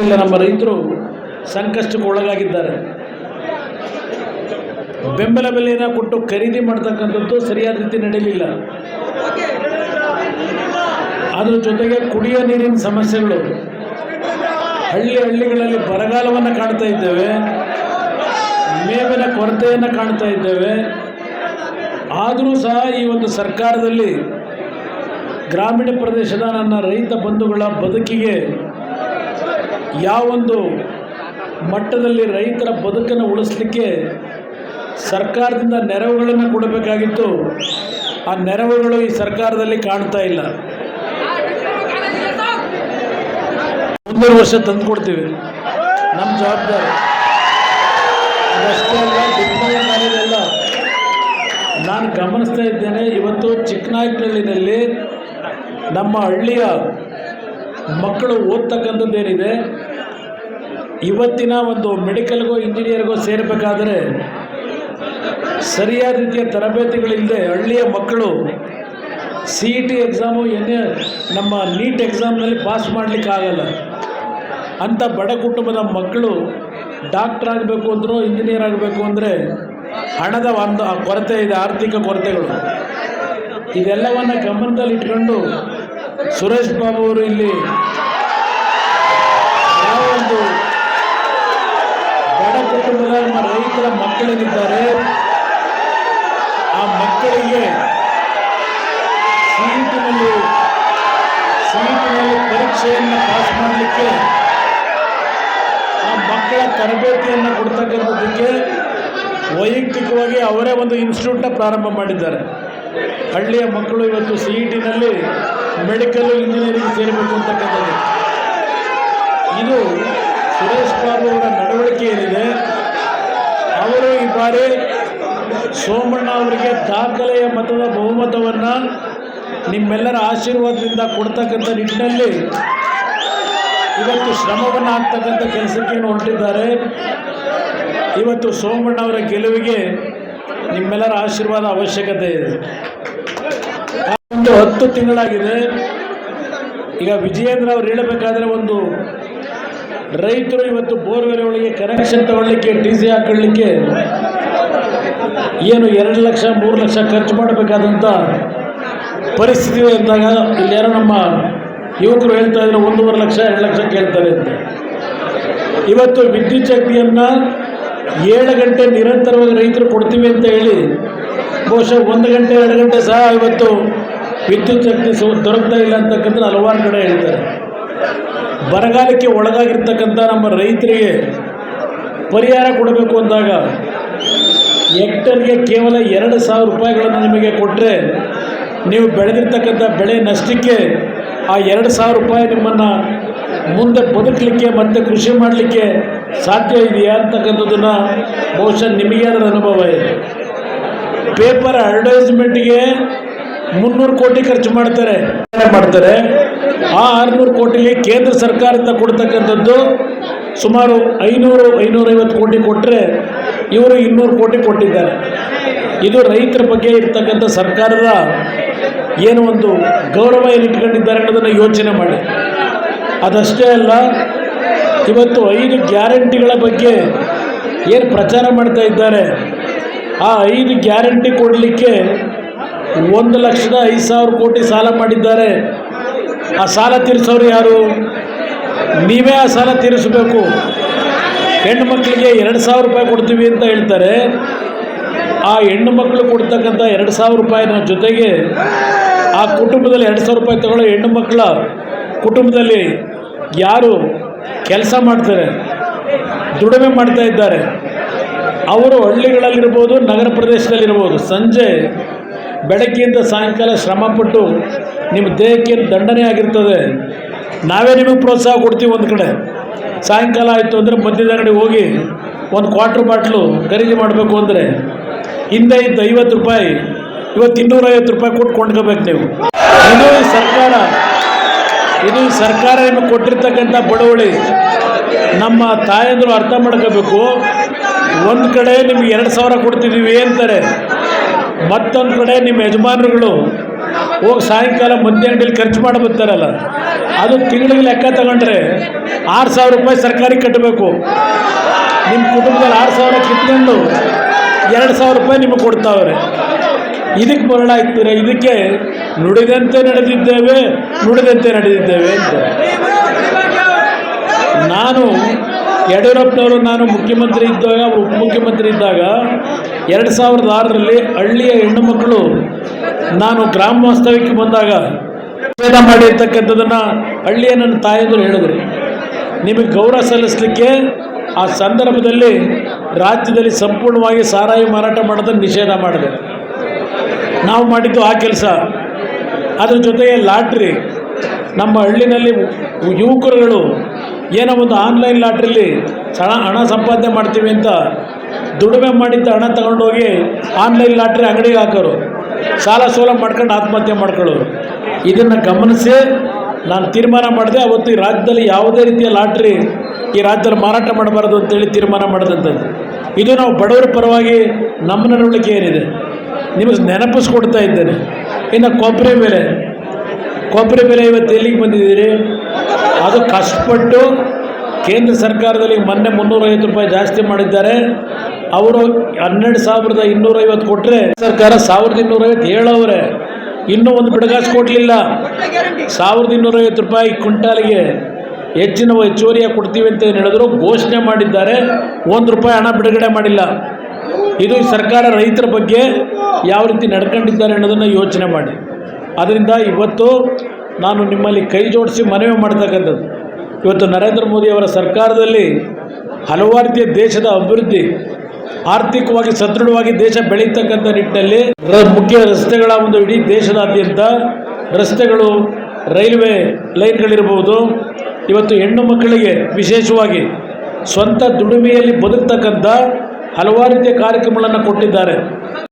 ಇಲ್ಲ ನಮ್ಮ ರೈತರು ಸಂಕಷ್ಟಕ್ಕೆ ಒಳಗಾಗಿದ್ದಾರೆ. ಬೆಂಬಲ ಬೆಲೆಯನ್ನು ಕೊಟ್ಟು ಖರೀದಿ ಮಾಡ್ತಕ್ಕಂಥದ್ದು ಸರಿಯಾದ ರೀತಿ ನಡೆಯಲಿಲ್ಲ. ಅದರ ಜೊತೆಗೆ ಕುಡಿಯೋ ನೀರಿನ ಸಮಸ್ಯೆಗಳು, ಹಳ್ಳಿ ಹಳ್ಳಿಗಳಲ್ಲಿ ಬರಗಾಲವನ್ನು ಕಾಣ್ತಾ ಇದ್ದೇವೆ, ಮೇವಿನ ಕೊರತೆಯನ್ನು ಕಾಣ್ತಾ ಇದ್ದೇವೆ. ಆದರೂ ಸಹ ಈ ಒಂದು ಸರ್ಕಾರದಲ್ಲಿ ಗ್ರಾಮೀಣ ಪ್ರದೇಶದ ನನ್ನ ರೈತ ಬಂಧುಗಳ ಬದುಕಿಗೆ ಯಾವೊಂದು ಮಟ್ಟದಲ್ಲಿ ರೈತರ ಬದುಕನ್ನು ಉಳಿಸ್ಲಿಕ್ಕೆ ಸರ್ಕಾರದಿಂದ ನೆರವುಗಳನ್ನು ಕೊಡಬೇಕಾಗಿತ್ತು. ಆ ನೆರವುಗಳು ಈ ಸರ್ಕಾರದಲ್ಲಿ ಕಾಣ್ತಾ ಇಲ್ಲ. ಒಂದು ವರ್ಷ ತಂದು ಕೊಡ್ತೀವಿ. ನಮ್ಮ ಜವಾಬ್ದಾರಿ. ಅಲ್ಲ. ನಾನು ಗಮನಿಸ್ತಾ ಇದ್ದೇನೆ, ಇವತ್ತು ಚಿಕ್ಕನಾಯಕನಹಳ್ಳಿನಲ್ಲಿ ನಮ್ಮ ಹಳ್ಳಿಯ ಮಕ್ಕಳು ಓದ್ತಕ್ಕಂಥದ್ದೇನಿದೆ ಇವತ್ತಿನ ಒಂದು ಮೆಡಿಕಲ್ಗೋ ಇಂಜಿನಿಯರ್ಗೋ ಸೇರಬೇಕಾದರೆ ಸರಿಯಾದ ರೀತಿಯ ತರಬೇತಿಗಳಿಲ್ಲದೆ ಹಳ್ಳಿಯ ಮಕ್ಕಳು ಸಿ ಇ ಟಿ ಎಕ್ಸಾಮು ಎನ್ನೇ ನಮ್ಮ ನೀಟ್ ಎಕ್ಸಾಮ್ನಲ್ಲಿ ಪಾಸ್ ಮಾಡಲಿಕ್ಕಾಗಲ್ಲ ಅಂಥ ಬಡ ಕುಟುಂಬದ ಮಕ್ಕಳು ಡಾಕ್ಟ್ರ್ ಆಗಬೇಕು ಅಂದರೂ ಇಂಜಿನಿಯರ್ ಆಗಬೇಕು ಅಂದರೆ ಹಣದ ಒಂದು ಕೊರತೆ ಇದೆ, ಆರ್ಥಿಕ ಕೊರತೆಗಳು. ಇದೆಲ್ಲವನ್ನು ಗಮನದಲ್ಲಿ ಇಟ್ಕೊಂಡು ಸುರೇಶ್ ಬಾಬು ಅವರು ಇಲ್ಲಿ ಯಾವ ಒಂದು ಬಡ ಕುಟುಂಬದ ನಮ್ಮ ರೈತರ ಮಕ್ಕಳೇನಿದ್ದಾರೆ ಆ ಮಕ್ಕಳಿಗೆ ಸೀಟಿನಲ್ಲಿ ಸೀಟಿನಲ್ಲಿ ಪರೀಕ್ಷೆಯನ್ನು ಪಾಸ್ ಮಾಡಲಿಕ್ಕೆ ಆ ಮಕ್ಕಳ ತರಬೇತಿಯನ್ನು ಕೊಡ್ತಕ್ಕಂಥದ್ದಕ್ಕೆ ವೈಯಕ್ತಿಕವಾಗಿ ಅವರೇ ಒಂದು ಇನ್ಸ್ಟಿಟ್ಯೂಟ್ನ ಪ್ರಾರಂಭ ಮಾಡಿದ್ದಾರೆ. ಹಳ್ಳಿಯ ಮಕ್ಕಳು ಇವತ್ತು ಸಿ ಇ ಮೆಡಿಕಲ್ ಇಂಜಿನಿಯರಿಂಗ್ ಸೇರಬೇಕು ಅಂತಕ್ಕಂಥದ್ದು. ಇದು ಸುರೇಶ್ ಬಾಬು ಅವರ ಏನಿದೆ? ಅವರು ಈ ಬಾರಿ ಸೋಮಣ್ಣ ಅವರಿಗೆ ದಾಖಲೆಯ ಮತದ ಬಹುಮತವನ್ನು ನಿಮ್ಮೆಲ್ಲರ ಆಶೀರ್ವಾದದಿಂದ ಕೊಡ್ತಕ್ಕಂಥ ನಿಟ್ಟಿನಲ್ಲಿ ಇವತ್ತು ಶ್ರಮವನ್ನು ಹಾಕ್ತಕ್ಕಂಥ ಕೆಲಸಕ್ಕೆ ಹೊರಟಿದ್ದಾರೆ. ಇವತ್ತು ಸೋಮಣ್ಣ ಅವರ ಗೆಲುವಿಗೆ ನಿಮ್ಮೆಲ್ಲರ ಆಶೀರ್ವಾದ ಅವಶ್ಯಕತೆ ಇದೆ. ಒಂದು ಹತ್ತು ತಿಂಗಳಾಗಿದೆ. ಈಗ ವಿಜಯೇಂದ್ರ ಅವರು ಹೇಳಬೇಕಾದ್ರೆ ಒಂದು ರೈತರು ಇವತ್ತು ಬೋರ್ವೆಲ್ ಒಳಗೆ ಕನೆಕ್ಷನ್ ತಗೊಳ್ಳಿಕ್ಕೆ, ಟಿ ಸಿ ಹಾಕೊಳ್ಳಿಕ್ಕೆ ಏನು ಎರಡು ಲಕ್ಷ, ಮೂರು ಲಕ್ಷ ಖರ್ಚು ಮಾಡಬೇಕಾದಂಥ ಪರಿಸ್ಥಿತಿ ಇದ್ದಾಗ ಇಲ್ಲಿ ನಮ್ಮ ಯುವಕರು ಹೇಳ್ತಾ ಇದ್ರು, ಒಂದೂವರೆ ಲಕ್ಷ, ಎರಡು ಲಕ್ಷ ಕೇಳ್ತಾರೆ ಅಂತ. ಇವತ್ತು ವಿದ್ಯುತ್ ಶಕ್ತಿಯನ್ನು ಏಳು ಗಂಟೆ ನಿರಂತರವಾಗಿ ರೈತರು ಕೊಡ್ತೀವಿ ಅಂತ ಹೇಳಿ, ಬಹುಶಃ ಒಂದು ಗಂಟೆ, ಎರಡು ಗಂಟೆ ಸಹ ಇವತ್ತು ವಿದ್ಯುತ್ ಶಕ್ತಿ ದೊರಕ್ತಾ ಇಲ್ಲ ಅಂತಕ್ಕಂಥ ಹಲವಾರು ಕಡೆ ಹೇಳ್ತಾರೆ. ಬರಗಾಲಕ್ಕೆ ಒಳಗಾಗಿರ್ತಕ್ಕಂಥ ನಮ್ಮ ರೈತರಿಗೆ ಪರಿಹಾರ ಕೊಡಬೇಕು ಅಂದಾಗ ಹೆಕ್ಟರ್ಗೆ ಕೇವಲ ಎರಡು ಸಾವಿರ ರೂಪಾಯಿಗಳನ್ನು ನಿಮಗೆ ಕೊಟ್ಟರೆ ನೀವು ಬೆಳೆದಿರ್ತಕ್ಕಂಥ ಬೆಳೆ ನಷ್ಟಕ್ಕೆ ಆ ಎರಡು ಸಾವಿರ ರೂಪಾಯಿ ನಿಮ್ಮನ್ನು ಮುಂದೆ ಬದುಕಲಿಕ್ಕೆ ಮತ್ತು ಕೃಷಿ ಮಾಡಲಿಕ್ಕೆ ಸಾಧ್ಯ ಇದೆಯಾ ಅಂತಕ್ಕಂಥದ್ದನ್ನು ಬಹುಶಃ ನಿಮಗೆ ಅದರ ಅನುಭವ ಇದೆ. ಪೇಪರ್ ಅಡ್ವರ್ಟೈಸ್ಮೆಂಟ್ಗೆ ಮುನ್ನೂರು ಕೋಟಿ ಖರ್ಚು ಮಾಡ್ತಾರೆ. ಮಾಡ್ತಾರೆ. ಆ ಆರುನೂರು ಕೋಟಿಗೆ ಕೇಂದ್ರ ಸರ್ಕಾರದಿಂದ ಕೊಡ್ತಕ್ಕಂಥದ್ದು ಸುಮಾರು ಐನೂರು, ಐನೂರೈವತ್ತು ಕೋಟಿ ಕೊಟ್ಟರೆ ಇವರು ಇನ್ನೂರು ಕೋಟಿ ಕೊಟ್ಟಿದ್ದಾರೆ. ಇದು ರೈತರ ಬಗ್ಗೆ ಇರ್ತಕ್ಕಂಥ ಸರ್ಕಾರದ ಏನು ಒಂದು ಗೌರವ ಏನು ಇಟ್ಕೊಂಡಿದ್ದಾರೆ ಅನ್ನೋದನ್ನು ಯೋಚನೆ ಮಾಡಿ. ಅದಷ್ಟೇ ಅಲ್ಲ, ಇವತ್ತು ಐದು ಗ್ಯಾರಂಟಿಗಳ ಬಗ್ಗೆ ಏನು ಪ್ರಚಾರ ಮಾಡ್ತಾ ಇದ್ದಾರೆ, ಆ ಐದು ಗ್ಯಾರಂಟಿ ಕೊಡಲಿಕ್ಕೆ ಒಂದು ಲಕ್ಷದ ಐದು ಸಾವಿರ ಕೋಟಿ ಸಾಲ ಮಾಡಿದ್ದಾರೆ. ಆ ಸಾಲ ತೀರಿಸೋರು ಯಾರು? ನೀವೇ ಆ ಸಾಲ ತೀರಿಸಬೇಕು. ಹೆಣ್ಣು ಮಕ್ಕಳಿಗೆ ಎರಡು ಸಾವಿರ ರೂಪಾಯಿ ಕೊಡ್ತೀವಿ ಅಂತ ಹೇಳ್ತಾರೆ. ಆ ಹೆಣ್ಣು ಮಕ್ಕಳು ಕೊಡ್ತಕ್ಕಂಥ ಎರಡು ಸಾವಿರ ರೂಪಾಯಿನ ಜೊತೆಗೆ ಆ ಕುಟುಂಬದಲ್ಲಿ ಎರಡು ಸಾವಿರ ರೂಪಾಯಿ ತಗೊಳ್ಳೋ ಹೆಣ್ಣು ಮಕ್ಕಳ ಕುಟುಂಬದಲ್ಲಿ ಯಾರು ಕೆಲಸ ಮಾಡ್ತಾರೆ, ದುಡಿಮೆ ಮಾಡ್ತಾ ಇದ್ದಾರೆ. ಅವರು ಹಳ್ಳಿಗಳಲ್ಲಿರ್ಬೋದು, ನಗರ ಪ್ರದೇಶದಲ್ಲಿರ್ಬೋದು, ಸಂಜೆ ಬೆಳಗ್ಗೆಯಿಂದ ಸಾಯಂಕಾಲ ಶ್ರಮಪಟ್ಟು ನಿಮ್ಮ ದೇಹಕ್ಕೆ ದಂಡನೆ ಆಗಿರ್ತದೆ. ನಾವೇ ನಿಮಗೆ ಪ್ರೋತ್ಸಾಹ ಕೊಡ್ತೀವಿ ಒಂದು ಕಡೆ. ಸಾಯಂಕಾಲ ಆಯಿತು ಅಂದರೆ ಮಧ್ಯದ ಅಂಗಡಿ ಹೋಗಿ ಒಂದು ಕ್ವಾರ್ಟ್ರ್ ಬಾಟ್ಲು ಖರೀದಿ ಮಾಡಬೇಕು ಅಂದರೆ ಹಿಂದೆ ಇದ್ದ ಐವತ್ತು ರೂಪಾಯಿ, ಇವತ್ತು ಇನ್ನೂರೈವತ್ತು ರೂಪಾಯಿ ಕೊಟ್ಟು ಕೊಂಡ್ಕೋಬೇಕು ನೀವು. ಇದು ಸರ್ಕಾರ ಇದು ಸರ್ಕಾರ ನಿಮಗೆ ಕೊಟ್ಟಿರ್ತಕ್ಕಂಥ ಬಡವಳಿ. ನಮ್ಮ ತಾಯಂದರು ಅರ್ಥ ಮಾಡ್ಕೋಬೇಕು. ಒಂದು ಕಡೆ ನಿಮ್ಗೆ ಎರಡು ಸಾವಿರ ಕೊಡ್ತಿದ್ದೀವಿ ಅಂತಾರೆ. ಮತ್ತೊಂದು ಕಡೆ ನಿಮ್ಮ ಯಜಮಾನರುಗಳು ಹೋಗಿ ಸಾಯಂಕಾಲ ಮದ್ಯ ಅಂಗಡಿಲಿ ಖರ್ಚು ಮಾಡಿ ಬರ್ತಾರಲ್ಲ ಅದು ತಿಂಗಳಿಗೆ ಲೆಕ್ಕ ತಗೊಂಡ್ರೆ ಆರು ಸಾವಿರ ರೂಪಾಯಿ ಸರ್ಕಾರಿ ಕಟ್ಟಬೇಕು. ನಿಮ್ಮ ಕುಟುಂಬದಲ್ಲಿ ಆರು ಸಾವಿರ ಕಿತ್ಕೊಂಡು ಎರಡು ಸಾವಿರ ರೂಪಾಯಿ ನಿಮಗೆ ಕೊಡ್ತಾವ್ರೆ. ಇದಕ್ಕೆ ಮರಳಾಗ್ತೀರ ಇದಕ್ಕೆ ನುಡಿದಂತೆ ನಡೆದಿದ್ದೇವೆ ನುಡಿದಂತೆ ನಡೆದಿದ್ದೇವೆ ಅಂತ. ನಾನು ಯಡಿಯೂರಪ್ಪನವರು, ನಾನು ಮುಖ್ಯಮಂತ್ರಿ ಇದ್ದಾಗ, ಉಪಮುಖ್ಯಮಂತ್ರಿ ಇದ್ದಾಗ ಎರಡು ಸಾವಿರದ ಆರರಲ್ಲಿ ಹಳ್ಳಿಯ ಹೆಣ್ಣು ಮಕ್ಕಳು ನಾನು ಗ್ರಾಮ ವಾಸ್ತವ್ಯಕ್ಕೆ ಬಂದಾಗ ನಿಷೇಧ ಮಾಡಿರ್ತಕ್ಕಂಥದ್ದನ್ನು ಹಳ್ಳಿಯ ನನ್ನ ತಾಯಂದರು ಹೇಳಿದ್ರು. ನಿಮಗೆ ಗೌರವ ಸಲ್ಲಿಸಲಿಕ್ಕೆ ಆ ಸಂದರ್ಭದಲ್ಲಿ ರಾಜ್ಯದಲ್ಲಿ ಸಂಪೂರ್ಣವಾಗಿ ಸಾರಾಯಿ ಮಾರಾಟ ಮಾಡೋದನ್ನು ನಿಷೇಧ ಮಾಡಿದೆ. ನಾವು ಮಾಡಿದ್ದು ಆ ಕೆಲಸ. ಅದ್ರ ಜೊತೆಗೆ ಲಾಟ್ರಿ, ನಮ್ಮ ಹಳ್ಳಿನಲ್ಲಿ ಯುವಕರುಗಳು ಏನೋ ಒಂದು ಆನ್ಲೈನ್ ಲಾಟ್ರಿಲಿ ಹಣ ಹಣ ಸಂಪಾದನೆ ಮಾಡ್ತೀವಿ ಅಂತ ದುಡಿಮೆ ಮಾಡಿದ್ದ ಹಣ ತಗೊಂಡೋಗಿ ಆನ್ಲೈನ್ ಲಾಟ್ರಿ ಅಂಗಡಿಗೆ ಹಾಕೋರು. ಸಾಲ ಸೋಲ ಮಾಡ್ಕೊಂಡು ಆತ್ಮಹತ್ಯೆ ಮಾಡ್ಕೊಳ್ಳೋರು. ಇದನ್ನು ಗಮನಿಸಿ ನಾನು ತೀರ್ಮಾನ ಮಾಡಿದೆ, ಅವತ್ತು ಈ ರಾಜ್ಯದಲ್ಲಿ ಯಾವುದೇ ರೀತಿಯ ಲಾಟ್ರಿ ಈ ರಾಜ್ಯದಲ್ಲಿ ಮಾರಾಟ ಮಾಡಬಾರ್ದು ಅಂತೇಳಿ ತೀರ್ಮಾನ ಮಾಡಿದಂಥದ್ದು ಇದು ನಾವು ಬಡವರ ಪರವಾಗಿ ನಮ್ಮ ನಡವಳಿಕೆ ಏನಿದೆ? ನಿಮಗೆ ನೆನಪಿಸ್ಕೊಡ್ತಾ ಇದ್ದೇನೆ. ಇನ್ನು ಕೊಬ್ಬರಿ ಬೆಲೆ ಕೊಬ್ಬರಿ ಬೆಲೆ ಇವತ್ತು ಎಲ್ಲಿಗೆ ಬಂದಿದ್ದೀರಿ? ಅದು ಕಷ್ಟಪಟ್ಟು ಕೇಂದ್ರ ಸರ್ಕಾರದಲ್ಲಿ ಮೊನ್ನೆ ಮುನ್ನೂರೈವತ್ತು ರೂಪಾಯಿ ಜಾಸ್ತಿ ಮಾಡಿದ್ದಾರೆ. ಅವರು ಹನ್ನೆರಡು ಸಾವಿರದ ಇನ್ನೂರೈವತ್ತು ಕೊಟ್ಟರೆ ಸರ್ಕಾರ ಸಾವಿರದ ಇನ್ನೂರೈವತ್ತು ಹೇಳವ್ರೆ. ಇನ್ನೂ ಒಂದು ಬಿಡಗಾಸು ಕೊಡಲಿಲ್ಲ. ಸಾವಿರದ ಇನ್ನೂರೈವತ್ತು ರೂಪಾಯಿ ಕ್ವಿಂಟಾಲಿಗೆ ಹೆಚ್ಚಿನ ಹೆಚ್ಚುವರಿಯಾಗಿ ಕೊಡ್ತೀವಿ ಅಂತ ಏನು ಹೇಳಿದ್ರು, ಘೋಷಣೆ ಮಾಡಿದ್ದಾರೆ. ಒಂದು ರೂಪಾಯಿ ಹಣ ಬಿಡುಗಡೆ ಮಾಡಿಲ್ಲ. ಇದು ಸರ್ಕಾರ ರೈತರ ಬಗ್ಗೆ ಯಾವ ರೀತಿ ನಡ್ಕೊಂಡಿದ್ದಾರೆ ಅನ್ನೋದನ್ನು ಯೋಚನೆ ಮಾಡಿ. ಅದರಿಂದ ಇವತ್ತು ನಾನು ನಿಮ್ಮಲ್ಲಿ ಕೈ ಜೋಡಿಸಿ ಮನವಿ ಮಾಡ್ತಕ್ಕಂಥದ್ದು. ಇವತ್ತು ನರೇಂದ್ರ ಮೋದಿಯವರ ಸರ್ಕಾರದಲ್ಲಿ ಹಲವಾರು ದೇಶದ ಅಭಿವೃದ್ಧಿ ಆರ್ಥಿಕವಾಗಿ ಸದೃಢವಾಗಿ ದೇಶ ಬೆಳೀತಕ್ಕಂಥ ನಿಟ್ಟಿನಲ್ಲಿ ಮುಖ್ಯ ರಸ್ತೆಗಳ ಒಂದು ಇಡೀ ದೇಶದಾದ್ಯಂತ ರಸ್ತೆಗಳು, ರೈಲ್ವೆ ಲೈನ್ಗಳಿರ್ಬೋದು. ಇವತ್ತು ಹೆಣ್ಣು ಮಕ್ಕಳಿಗೆ ವಿಶೇಷವಾಗಿ ಸ್ವಂತ ದುಡಿಮೆಯಲ್ಲಿ ಬದುಕ್ತಕ್ಕಂಥ ಹಲವಾರು ರೀತಿಯ ಕಾರ್ಯಕ್ರಮಗಳನ್ನು ಕೊಟ್ಟಿದ್ದಾರೆ.